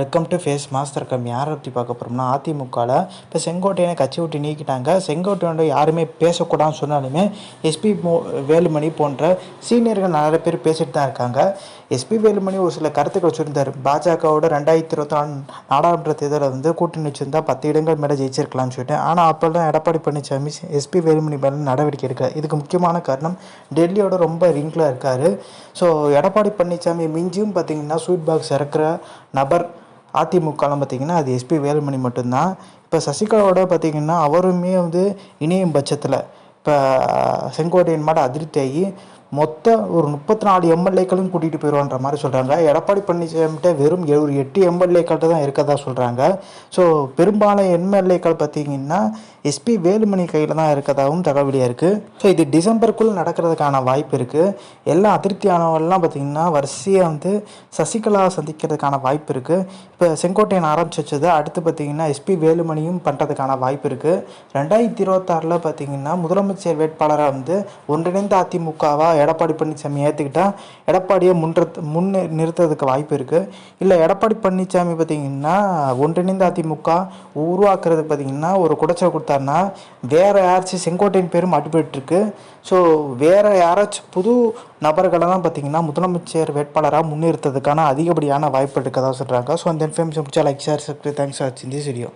Welcome to face master come யாரை பற்றி பார்க்க போகிறோம்னா அதிமுகவில் இப்போ செங்கோட்டையனை கட்சி விட்டு நீக்கிட்டாங்க. செங்கோட்டையோட யாருமே பேசக்கூடாதுன்னு சொன்னாலுமே எஸ்பி மோ வேலுமணி போன்ற சீனியர்கள் நிறைய பேர் பேசிட்டு தான் இருக்காங்க. எஸ்பி வேலுமணி ஒரு சில கருத்துக்கள் வச்சுருந்தார் பாஜகவோட ரெண்டாயிரத்தி இருபத்தி நாலு நாடாளுமன்ற தேர்தலில் வந்து கூட்டணி வச்சுருந்தா பத்து இடங்கள் மேலே ஜெயிச்சிருக்கலாம்னு சொல்லிட்டு ஆனால் அப்போல்லாம் எடப்பாடி பழனிசாமி எஸ்பி வேலுமணி மேலே நடவடிக்கை எடுக்க இதுக்கு முக்கியமான காரணம் டெல்லியோட ரொம்ப ரிங்கில் இருக்கார். ஸோ எடப்பாடி பழனிசாமி மிஞ்சியும் பார்த்தீங்கன்னா ஸ்வீட் பாக்ஸ் இறக்குற நபர் அதிமுகலாம் பார்த்திங்கன்னா அது எஸ்பி வேலுமணி மட்டும்தான். இப்போ சசிகலாவோட பார்த்திங்கன்னா அவருமே வந்து இணையும் பட்சத்தில் இப்போ செங்கோட்டையன் மாட அதிருப்தி ஆகி மொத்த ஒரு முப்பத்தி நாலு எம்எல்ஏக்களும் கூட்டிகிட்டு போயிடுவான்ற மாதிரி சொல்கிறாங்க எடப்பாடி பழனிசாமிகிட்ட வெறும் ஒரு எட்டு எம்எல்ஏக்கள் தான் இருக்கதா சொல்கிறாங்க ஸோ பெரும்பாலும் எம்எல்ஏக்கள் பார்த்தீங்கன்னா எஸ்பி வேலுமணி கையில் தான் இருக்கதாகவும் தகவலியாக இருக்குது ஸோ இது டிசம்பருக்குள்ளே நடக்கிறதுக்கான வாய்ப்பு இருக்குது எல்லா அதிருப்தியானவெல்லாம் பார்த்திங்கன்னா வரிசையாக வந்து சசிகலா சந்திக்கிறதுக்கான வாய்ப்பு இருக்குது இப்போ செங்கோட்டையன் ஆரம்பிச்சது அடுத்து பார்த்தீங்கன்னா எஸ்பி வேலுமணியும் பண்ணுறதுக்கான வாய்ப்பு இருக்குது ரெண்டாயிரத்தி இருபத்தாறில் பார்த்தீங்கன்னா முதலமைச்சர் வேட்பாளராக வந்து ஒன்றிணைந்த அதிமுகவாக எடப்பாடி பழனிசாமி ஏற்றுக்கிட்டா எடப்பாடியை முன்ற முன் நிறுத்துறதுக்கு வாய்ப்பு இருக்குது இல்லை எடப்பாடி பழனிசாமி பார்த்தீங்கன்னா ஒன்றிணைந்த அதிமுக உருவாக்குறது பார்த்திங்கன்னா ஒரு குடைச்சல் கொடுத்தாருன்னா வேறு யாராச்சும் செங்கோட்டையின் பேரும் அடிபட்டுருக்கு ஸோ வேறு யாராச்சும் புது நபர்களை தான் பார்த்தீங்கன்னா முதலமைச்சர் வேட்பாளராக முன்னிறுத்ததுக்கான அதிகப்படியான வாய்ப்பு இருக்கதா சொல்கிறாங்க ஸோ அந்த இன்ஃபர்மேஷன் பிடிச்சா லைக் ஷேர் சப்ஸ்கிரைப் தேங்க்ஸ் ஆச்சு இந்த திஸ் வீடியோ